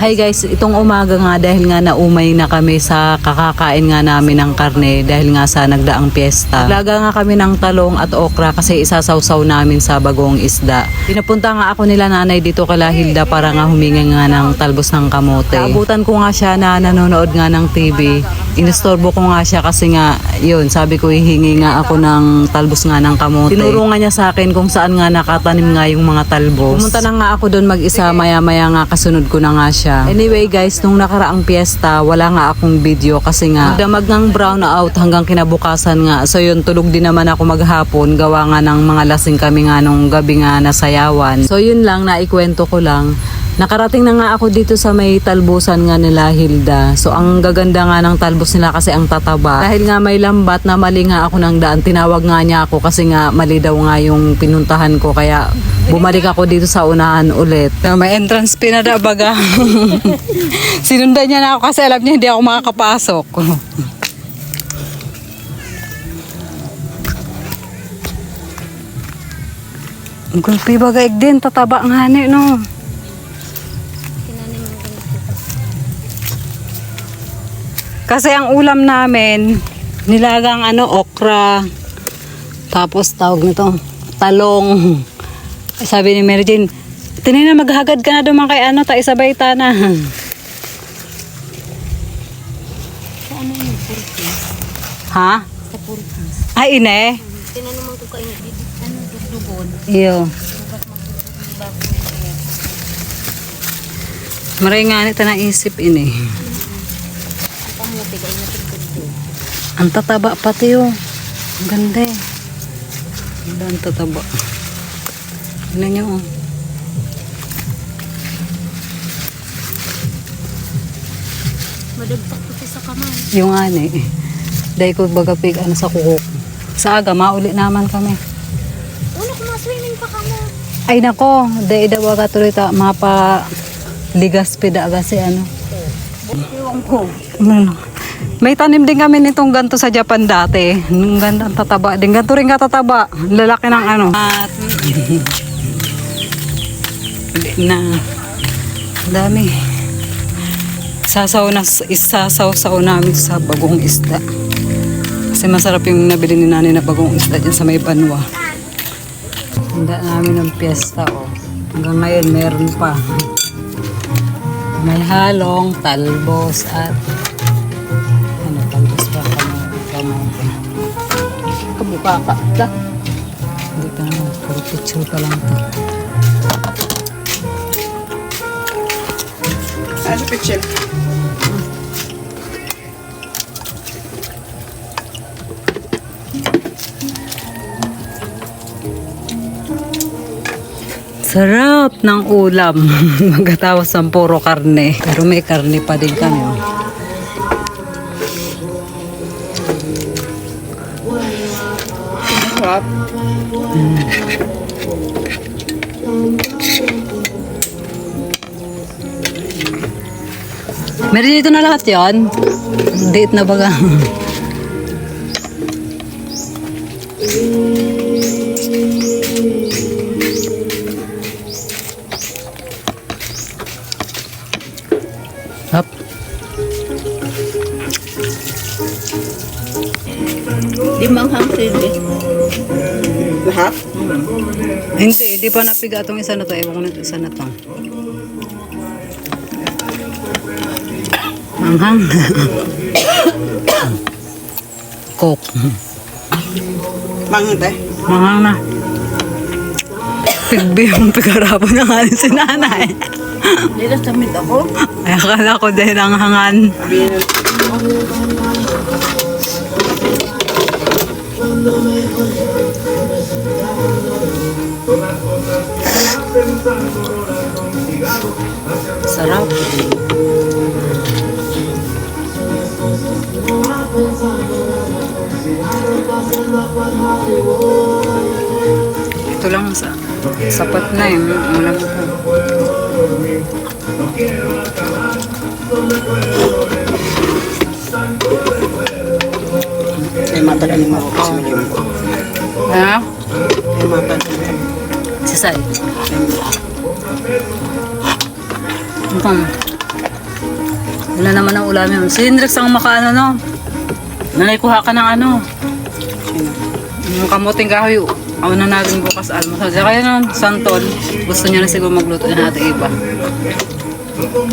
Hi guys, itong umaga nga dahil nga naumay na kami sa kakakain nga namin ng karne dahil nga sa nagdaang piyesta. Naglaga nga kami ng talong at okra kasi isasawsaw namin sa bagong isda. Pinapunta nga ako nila nanay dito kala Hilda para nga humingi nga ng talbos ng kamote. Naabutan ko nga siya na nanonood nga ng TV. Inistorbo ko nga siya kasi nga yun, sabi ko hihingi nga ako ng talbos nga ng kamote. Tinuro nga niya sa akin kung saan nga nakatanim nga yung mga talbos. Pumunta na nga ako doon mag-isa, maya-maya nga kasunod ko na nga siya. Anyway guys, nung nakaraang piyesta, wala nga akong video kasi nga damag ng brown out hanggang kinabukasan nga. So yun, tulog din naman ako maghapon, gawa nga ng mga lasing kami nga nung gabi nga nasayawan. So yun lang, naikwento ko lang. Nakarating na nga ako dito sa may talbusan nga nila Hilda. So ang gaganda nga ng talbos nila kasi ang tataba. Dahil nga may lambat na mali nga ako ng daan, tinawag nga niya ako kasi nga mali daw nga yung pinuntahan ko. Kaya bumalik ako dito sa unahan ulit. So, may entrance fee na daw baga. Sinundan niya na ako kasi alam niya hindi ako makakapasok. Gulpi bagay din, tataba nga ni, no? Kasi ang ulam namin, nilagang ano, okra. Tapos tawag nito, talong. Sabi ni Mary Jane, tinina maghagad ka na duman kay ano, ta isabay ta na. Ha? Sa Purkis. Ay, ine. Tinanong ko kayo, ano, dugdugon. Iyo. Maray nga nito na isip ini. Ang na. Ang tataba pati oh. Ang ganda eh. Ganda ang tataba. Tignan niyo oh. Madagpak ko sa kamay. Yung ani. Dahil ko baga pig ano sa kukok. Sa aga, mauli naman kami. Uno, kumaswimming pa ka mo. Ay nako, dahil daw aga tuloy ta mapa ligas pida kasi ano. Iwan ko. Ano? May tanim din kami nitong ganto sa Japan dati. Nung ganda ang tataba din. Ganto rin katataba. Lalaki ng ano. At na. Dami. Sasaw na, isasaw-saw namin sa bagong isda. Kasi masarap yung nabili ni nanay na bagong isda dyan sa may banwa. Handa namin ng piyesta oh. Hanggang ngayon meron pa. May halong, talbos at Ka. Da. Hindi pa naman, puro picture pa lang to. Ano picture? Sarap ng ulam. Magkatawas ng puro karne. Pero may karne pa din kami. oh. Sarap. Meron dito na lahat yon. Date na baga. manghang sili. Lahat? Hindi, hindi pa napiga itong isa na to. Ewan ko na ito, isa na to. Manghang. Coke. Mangte. Manghang na. Pigbi yung pigarabo na nga rin si nanay. Nila samit ako. Ay, akala ko dahil ang hangan. Sarap. Ito lang sa sapat na yun. Wala ko. Ay mata ni mo kasi. Ha? Si Sai. Ito. Wala naman ang ulam yun. Si Hendrix ang makaano, no? Nanay, kuha ka ng ano? Yung kamuting kahoy. Ako na natin bukas almusal. Kaya nun, Santol, gusto niya na siguro magluto na natin iba.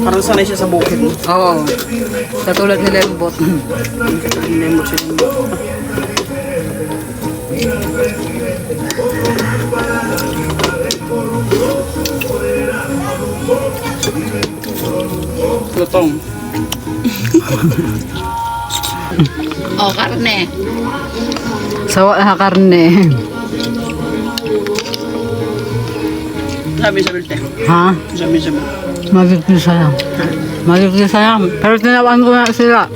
Parang sanay siya sa bukid. Oo. Katulad ni Lembot. Hindi mo siya yung Lutong. Oh, karne. Sawa na karne. Sabi sa bilte. ha? Sabi sa bilte. Magigisa lang. Magigisa lang. Pero tinawan ko na sila.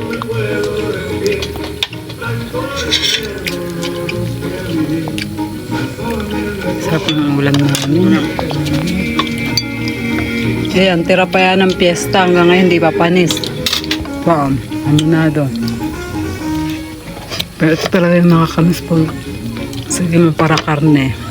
Sarap ng ulam namin. Ayan, tira pa yan ng piyesta hanggang ngayon hindi pa panis. Wow, aminado. Pero ito talaga yung nakakamis po. Sige para karne.